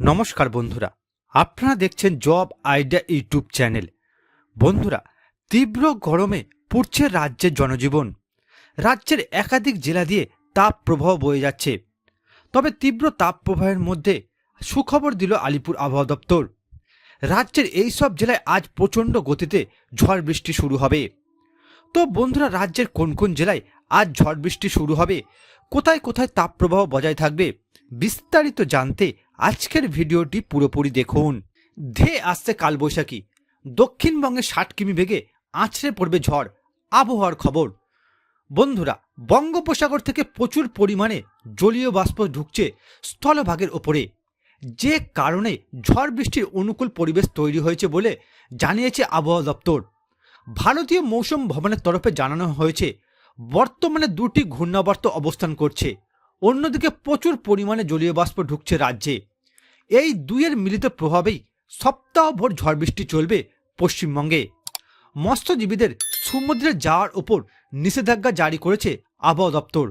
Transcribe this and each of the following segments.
নমস্কার বন্ধুরা, আপনারা দেখছেন জব আইডিয়া ইউটিউব চ্যানেল। বন্ধুরা, তীব্র গরমে পুড়ছে রাজ্যের জনজীবন। রাজ্যের একাধিক জেলা দিয়ে তাপ প্রবাহ বয়ে যাচ্ছে। তবে তীব্র তাপ প্রবাহের মধ্যে সুখবর দিল আলিপুর আবহাওয়া দপ্তর। রাজ্যের এই সব জেলায় আজ প্রচণ্ড গতিতে ঝড় বৃষ্টি শুরু হবে। তো বন্ধুরা, রাজ্যের কোন কোন জেলায় আজ ঝড় বৃষ্টি শুরু হবে? কোথায় কোথায় তাপপ্রবাহ বজায় থাকবে? বিস্তারিত জানতে আজকের ভিডিওটি পুরোপুরি দেখুন। ধেয়ে আসছে কালবৈশাখী। দক্ষিণবঙ্গে ষাট কিমি বেগে আছড়ে পড়বে ঝড়। আবহাওয়ার খবর। বন্ধুরা, বঙ্গোপসাগর থেকে প্রচুর পরিমাণে জলীয় বাষ্প ঢুকছে স্থলভাগের ওপরে। যে কারণে ঝড় বৃষ্টির অনুকূল পরিবেশ তৈরি হয়েছে বলে জানিয়েছে আবহাওয়া দপ্তর। ভারতীয় মৌসুম ভবনের তরফে জানানো হয়েছে, বর্তমানে দুটি ঘূর্ণাবর্ত অবস্থান করছে। অন্যদিকে প্রচুর পরিমাণে জলীয় বাষ্প ঢুকছে রাজ্যে। এই দুইয়ের মিলিত প্রভাবেই সপ্তাহভর ঝড় বৃষ্টি চলবে পশ্চিমবঙ্গে। মৎস্যজীবীদের সমুদ্রে যাওয়ার ওপর নিষেধাজ্ঞা জারি করেছে আবহাওয়া দপ্তর।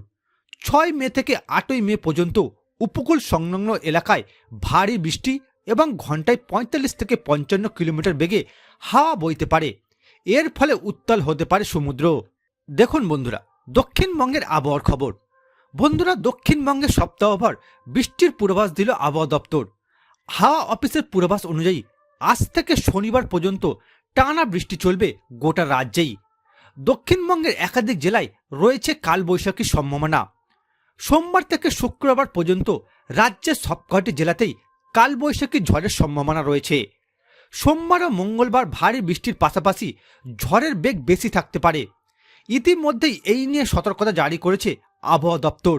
ছয় মে থেকে আটই মে পর্যন্ত উপকূল সংলগ্ন এলাকায় ভারী বৃষ্টি এবং ঘন্টায় পঁয়তাল্লিশ থেকে পঞ্চান্ন কিলোমিটার বেগে হাওয়া বইতে পারে। এর ফলে উত্তাল হতে পারে সমুদ্র। দেখুন বন্ধুরা, দক্ষিণবঙ্গের আবহাওয়ার খবর। বন্ধুরা, দক্ষিণবঙ্গে সপ্তাহভর বৃষ্টির পূর্বাভাস দিল আবহাওয়া দপ্তর। হাওয়া অফিসের পূর্বাভাস অনুযায়ী আজ থেকে শনিবার পর্যন্ত টানা বৃষ্টি চলবে গোটা রাজ্যেই। দক্ষিণবঙ্গের একাধিক জেলায় রয়েছে কালবৈশাখীর সম্ভাবনা। সোমবার থেকে শুক্রবার পর্যন্ত রাজ্যের সবকটি জেলাতেই কালবৈশাখী ঝড়ের সম্ভাবনা রয়েছে। সোমবার ও মঙ্গলবার ভারী বৃষ্টির পাশাপাশি ঝড়ের বেগ বেশি থাকতে পারে। ইতিমধ্যেই এই নিয়ে সতর্কতা জারি করেছে আবহাওয়া দপ্তর।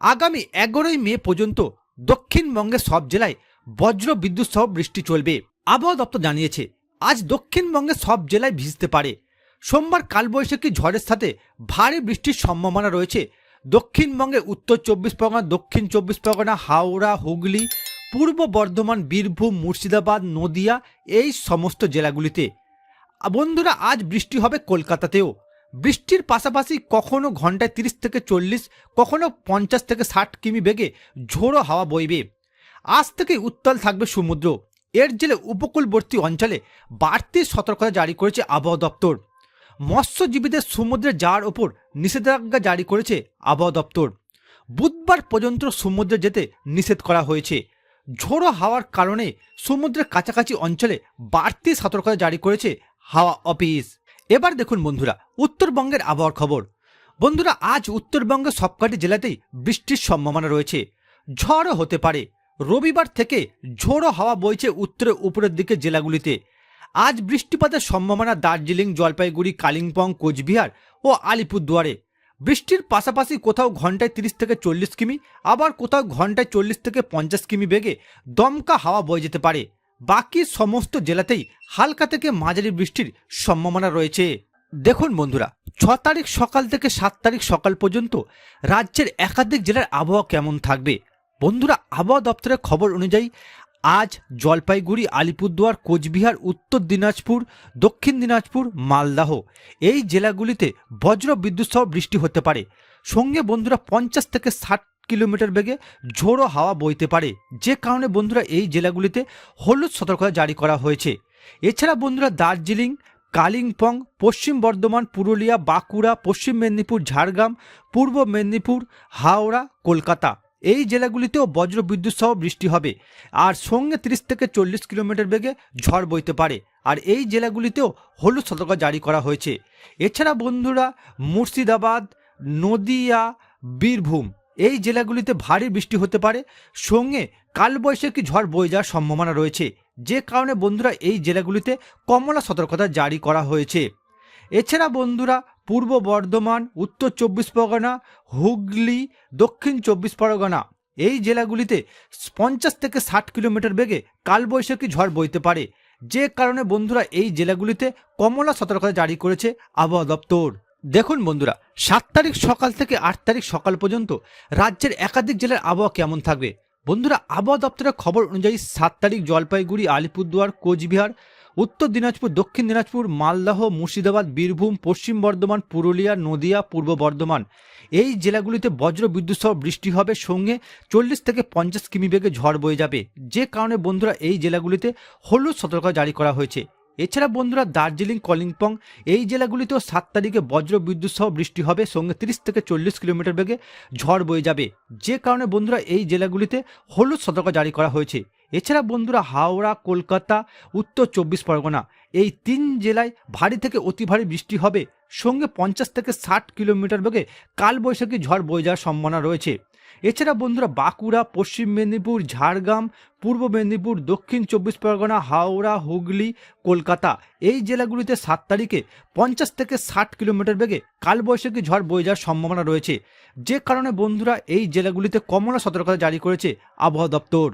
আগামী এগারোই মে পর্যন্ত দক্ষিণবঙ্গের সব জেলায় বজ্র বিদ্যুৎ সহ বৃষ্টি চলবে। আবহাওয়া দপ্তর জানিয়েছে, আজ দক্ষিণবঙ্গের সব জেলায় ভিজতে পারে। সোমবার কালবৈশাখী ঝড়ের সাথে ভারী বৃষ্টির সম্ভাবনা রয়েছে। দক্ষিণবঙ্গে উত্তর চব্বিশ পরগনা, দক্ষিণ চব্বিশ পরগনা, হাওড়া, হুগলি, পূর্ব বর্ধমান, বীরভূম, মুর্শিদাবাদ, নদিয়া, এই সমস্ত জেলাগুলিতে। বন্ধুরা, আজ বৃষ্টি হবে কলকাতাতেও। বৃষ্টির পাশাপাশি কখনো ঘন্টায় তিরিশ থেকে চল্লিশ, কখনো পঞ্চাশ থেকে ষাট কিমি বেগে ঝোড়ো হাওয়া বইবে। আজ থেকে উত্তাল থাকবে সমুদ্র। এর জেলে উপকূলবর্তী অঞ্চলে বাড়তি সতর্কতা জারি করেছে আবহাওয়া দপ্তর। মৎস্যজীবীদের সমুদ্রে যাওয়ার ওপর নিষেধাজ্ঞা জারি করেছে আবহাওয়া দপ্তর। বুধবার পর্যন্ত সমুদ্রে যেতে নিষেধ করা হয়েছে। ঝোড়ো হাওয়ার কারণে সমুদ্রের কাছাকাছি অঞ্চলে বাড়তি সতর্কতা জারি করেছে হাওয়া অফিস। এবার দেখুন বন্ধুরা, উত্তরবঙ্গের আবহাওয়ার খবর। বন্ধুরা, আজ উত্তরবঙ্গের সবকটি জেলাতেই বৃষ্টির সম্ভাবনা রয়েছে। ঝড়ও হতে পারে। রবিবার থেকে ঝোড়ো হাওয়া বইছে উত্তরের উপরের দিকে জেলাগুলিতে। আজ বৃষ্টিপাতের সম্ভাবনা দার্জিলিং, জলপাইগুড়ি, কালিম্পং, কোচবিহার ও আলিপুরদুয়ারে। বৃষ্টির পাশাপাশি কোথাও ঘন্টায় তিরিশ থেকে চল্লিশ কিমি, আবার কোথাও ঘন্টায় চল্লিশ থেকে পঞ্চাশ কিমি বেগে দমকা হাওয়া বয়ে যেতে পারে। বাকি সমস্ত জেলাতেই হালকা থেকে মাঝারি বৃষ্টির সম্ভাবনা রয়েছে। দেখুন বন্ধুরা, ছ তারিখ সকাল থেকে সাত তারিখ সকাল পর্যন্ত রাজ্যের একাধিক জেলার আবহাওয়া কেমন থাকবে? বন্ধুরা, আবহাওয়া দপ্তরের খবর অনুযায়ী আজ জলপাইগুড়ি, আলিপুরদুয়ার, কোচবিহার, উত্তর দিনাজপুর, দক্ষিণ দিনাজপুর, মালদাহ এই জেলাগুলিতে বজ্র বিদ্যুৎ সহ বৃষ্টি হতে পারে। সঙ্গে বন্ধুরা, পঞ্চাশ থেকে ষাট কিলোমিটার বেগে ঝোড়ো হাওয়া বইতে পারে। যে কারণে বন্ধুরা এই জেলাগুলিতে হলুদ সতর্কতা জারি করা হয়েছে। এছাড়া বন্ধুরা দার্জিলিং, কালিম্পং, পশ্চিম বর্ধমান, পুরুলিয়া, বাঁকুড়া, পশ্চিম মেদিনীপুর, ঝাড়গ্রাম, পূর্ব মেদিনীপুর, হাওড়া, কলকাতা এই জেলাগুলিতেও বজ্র বিদ্যুৎ সহ বৃষ্টি হবে। আর সঙ্গে তিরিশ থেকে চল্লিশ কিলোমিটার বেগে ঝড় বইতে পারে। আর এই জেলাগুলিতেও হলুদ সতর্কতা জারি করা হয়েছে। এছাড়া বন্ধুরা মুর্শিদাবাদ, নদিয়া, বীরভূম এই জেলাগুলিতে ভারী বৃষ্টি হতে পারে। সঙ্গে কালবৈশাখী ঝড় বয়ে যাওয়ার সম্ভাবনা রয়েছে। যে কারণে বন্ধুরা এই জেলাগুলিতে কমলা সতর্কতা জারি করা হয়েছে। এছাড়া বন্ধুরা পূর্ব বর্ধমান, উত্তর চব্বিশ পরগনা, হুগলি, দক্ষিণ চব্বিশ পরগনা এই জেলাগুলিতে পঞ্চাশ থেকে ষাট কিলোমিটার বেগে কালবৈশাখী ঝড় বইতে পারে। যে কারণে বন্ধুরা এই জেলাগুলিতে কমলা সতর্কতা জারি করেছে আবহাওয়া দপ্তর। দেখুন বন্ধুরা, সাত তারিখ সকাল থেকে আট তারিখ সকাল পর্যন্ত রাজ্যের একাধিক জেলার আবহাওয়া কেমন থাকবে? বন্ধুরা, আবহাওয়া দপ্তরের খবর অনুযায়ী সাত তারিখ জলপাইগুড়ি, আলিপুরদুয়ার, কোচবিহার, উত্তর দিনাজপুর, দক্ষিণ দিনাজপুর, মালদহ, মুর্শিদাবাদ, বীরভূম, পশ্চিম বর্ধমান, পুরুলিয়া, নদিয়া, পূর্ব বর্ধমান। এই জেলাগুলিতে বজ্র বিদ্যুৎ সহ বৃষ্টি হবে, সঙ্গে চল্লিশ থেকে পঞ্চাশ কিমি বেগে ঝড় বয়ে যাবে। যে কারণে বন্ধুরা, এই জেলাগুলিতে হলুদ সতর্কতা জারি করা হয়েছে। এছাড়া বন্ধুরা দার্জিলিং, কলিম্পং, এই জেলাগুলিতেও সাত তারিখে বজ্র বিদ্যুৎ সহ বৃষ্টি হবে। সঙ্গে তিরিশ থেকে চল্লিশ কিলোমিটার বেগে ঝড় বয়ে যাবে। যে কারণে বন্ধুরা এই জেলাগুলিতে হলুদ সতর্ক জারি করা হয়েছে। এছাড়া বন্ধুরা হাওড়া, কলকাতা, উত্তর চব্বিশ পরগনা, এই তিন জেলায় ভারী থেকে অতি ভারী বৃষ্টি হবে। সঙ্গে পঞ্চাশ থেকে ষাট কিলোমিটার বেগে কালবৈশাখী ঝড় বয়ে যাওয়ার সম্ভাবনা রয়েছে। এছাড়া বন্ধুরা বাঁকুড়া, পশ্চিম মেদিনীপুর, ঝাড়গ্রাম, পূর্ব মেদিনীপুর, দক্ষিণ চব্বিশ পরগনা, হাওড়া, হুগলি, কলকাতা এই জেলাগুলিতে সাত তারিখে পঞ্চাশ থেকে ষাট কিলোমিটার বেগে কালবৈশাখী ঝড় বয়ে যাওয়ার সম্ভাবনা রয়েছে। যে কারণে বন্ধুরা এই জেলাগুলিতে কমলা সতর্কতা জারি করেছে আবহাওয়া দপ্তর।